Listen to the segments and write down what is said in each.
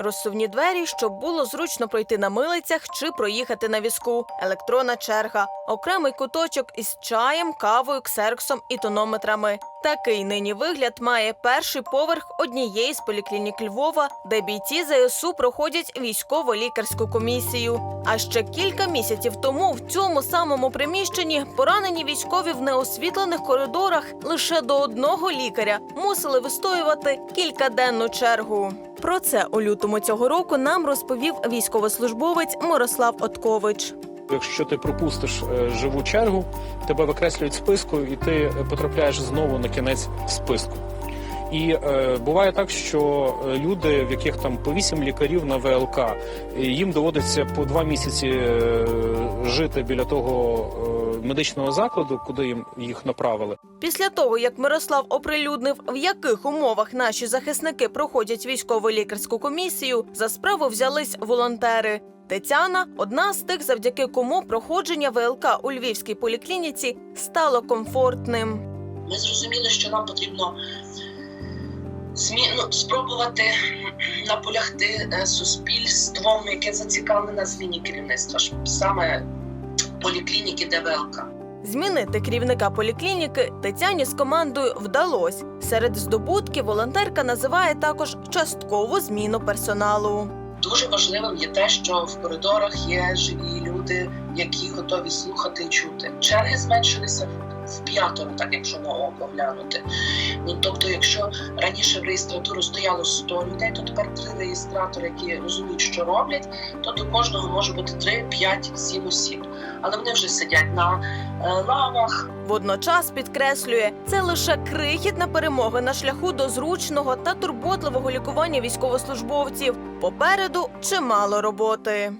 Розсувні двері, щоб було зручно пройти на милицях чи проїхати на візку. Електронна черга, окремий куточок із чаєм, кавою, ксерксом і тонометрами. Такий нині вигляд має перший поверх однієї з поліклінік Львова, де бійці ЗСУ проходять військово-лікарську комісію. А ще кілька місяців тому в цьому самому приміщенні поранені військові в неосвітлених коридорах лише до одного лікаря мусили вистоювати кількаденну чергу. Про це у лютому цього року нам розповів військовослужбовець Мирослав Откович. Якщо ти пропустиш е, живу чергу, тебе викреслюють списку, і ти е, потрапляєш знову на кінець списку. І е, буває так, що е, люди, в яких там по вісім лікарів на ВЛК, їм доводиться по два місяці е, жити біля того е, медичного закладу, куди їм їх направили. Після того, як Мирослав оприлюднив, в яких умовах наші захисники проходять військово-лікарську комісію, за справу взялись волонтери. Тетяна одна з тих, завдяки кому проходження ВЛК у львівській поліклініці стало комфортним. Ми зрозуміли, що нам потрібно змі... ну, спробувати наполягти е, суспільством, яке зацікавлене на зміні керівництва, саме поліклініки ДВЛК. Змінити керівника поліклініки Тетяні з командою вдалось. Серед здобутків волонтерка називає також часткову зміну персоналу. Дуже важливим є те, що в коридорах є живі люди, які готові слухати і чути. Черги зменшилися в п'ятеро, так якщо на око глянути. Ну тобто, якщо раніше в реєстратуру стояло 100 людей, то тепер три реєстратори, які розуміють, що роблять, то до кожного може бути 3, 5, 7 осіб. Але вони вже сидять на е, лавах, Водночас підкреслює, це лише крихітна перемога на шляху до зручного та турботливого лікування військовослужбовців. Попереду чимало роботи.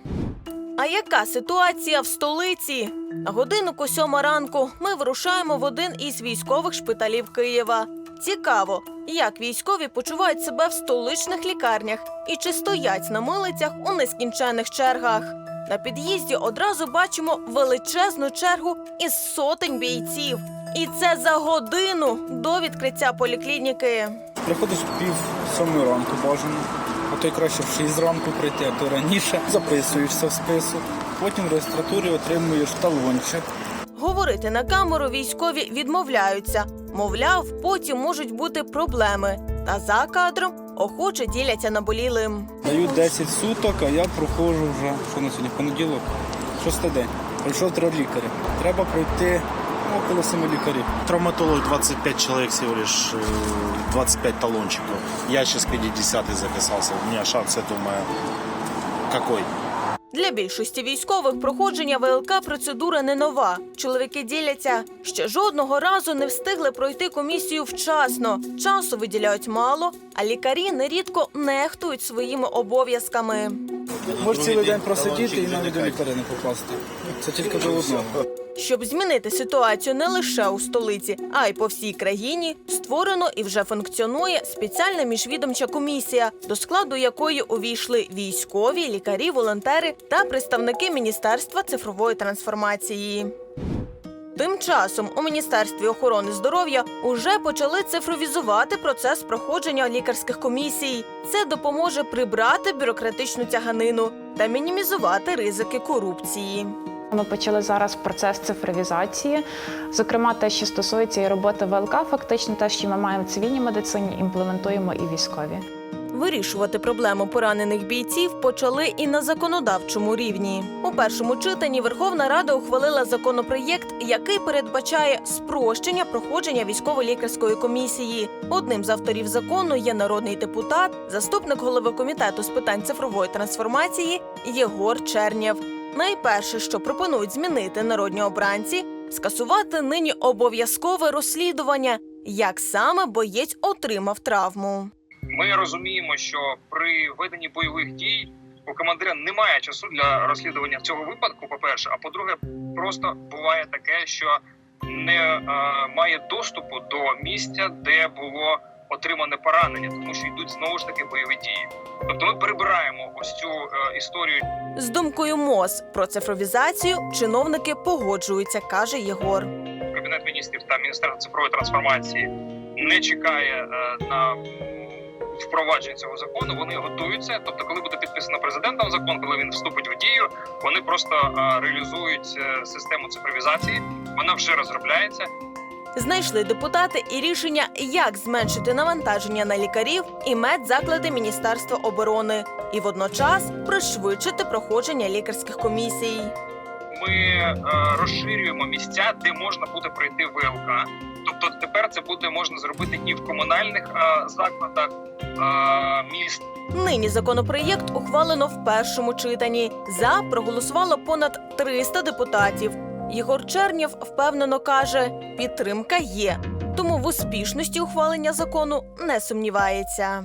А яка ситуація в столиці? На годиннику сьома ранку ми вирушаємо в один із військових шпиталів Києва. Цікаво, як військові почувають себе в столичних лікарнях і чи стоять на милицях у нескінченних чергах. На під'їзді одразу бачимо величезну чергу із сотень бійців. І це за годину до відкриття поліклініки. Приходиш пів сьомої ранку бажано, а то й краще в 6 ранку прийти, а то раніше записуєшся в список. Потім в реєстратурі отримуєш талончик. Говорити на камеру військові відмовляються. Мовляв, потім можуть бути проблеми. Та за кадром охоче діляться наболілим. Дають 10 суток, а я проходжу вже, що на сьогодні, понеділок, шостий день. Пройшов три лікаря. Треба пройти ну, около семи лікарів. Травматолог 25 человек всего лишь, э, 25 талончиков. Я сейчас 50 записался. У меня шанс, я думаю, какой? Для більшості військових проходження ВЛК процедура не нова. Чоловіки діляться, ще жодного разу не встигли пройти комісію вчасно. Часу виділяють мало, а лікарі нерідко нехтують своїми обов'язками. Можеш цілий день просидіти і навіть до лікаря не попасти. Це тільки до одного. Щоб змінити ситуацію не лише у столиці, а й по всій країні, створено і вже функціонує спеціальна міжвідомча комісія, до складу якої увійшли військові, лікарі, волонтери та представники Міністерства цифрової трансформації. Тим часом у Міністерстві охорони здоров'я уже почали цифровізувати процес проходження лікарських комісій. Це допоможе прибрати бюрократичну тяганину та мінімізувати ризики корупції. Ми почали зараз процес цифровізації. Зокрема, те, що стосується і роботи ВЛК, фактично те, що ми маємо в цивільній медицині, імплементуємо і військові. Вирішувати проблему поранених бійців почали і на законодавчому рівні. У першому читанні Верховна Рада ухвалила законопроєкт, який передбачає спрощення проходження військово-лікарської комісії. Одним з авторів закону є народний депутат, заступник голови комітету з питань цифрової трансформації Єгор Чернєв. Найперше, що пропонують змінити народні обранці, скасувати нині обов'язкове розслідування, як саме боєць отримав травму. Ми розуміємо, що при веденні бойових дій у командира немає часу для розслідування цього випадку. По перше, а по-друге, просто буває таке, що не е, має доступу до місця, де було отримане поранення, тому що йдуть знову ж таки бойові дії. Тобто ми перебираємо ось цю е, історію З думкою МОЗ про цифровізацію чиновники погоджуються, каже Єгор. Кабінет міністрів та Міністерство цифрової трансформації не чекає е, на впровадження цього закону. Вони готуються. Тобто, коли буде підписано президентом закон, коли він вступить в дію, вони просто е, реалізують е, систему цифровізації. Вона вже розробляється. Знайшли депутати і рішення, як зменшити навантаження на лікарів і медзаклади Міністерства оборони, і водночас пришвидшити проходження лікарських комісій. Ми е, розширюємо місця, де можна буде пройти ВЛК. Тобто тепер це буде можна зробити і в комунальних е, закладах міст. Нині законопроєкт ухвалено в першому читанні. За проголосувало понад 300 депутатів. Ігор Чернєв впевнено каже, підтримка є, тому в успішності ухвалення закону не сумнівається.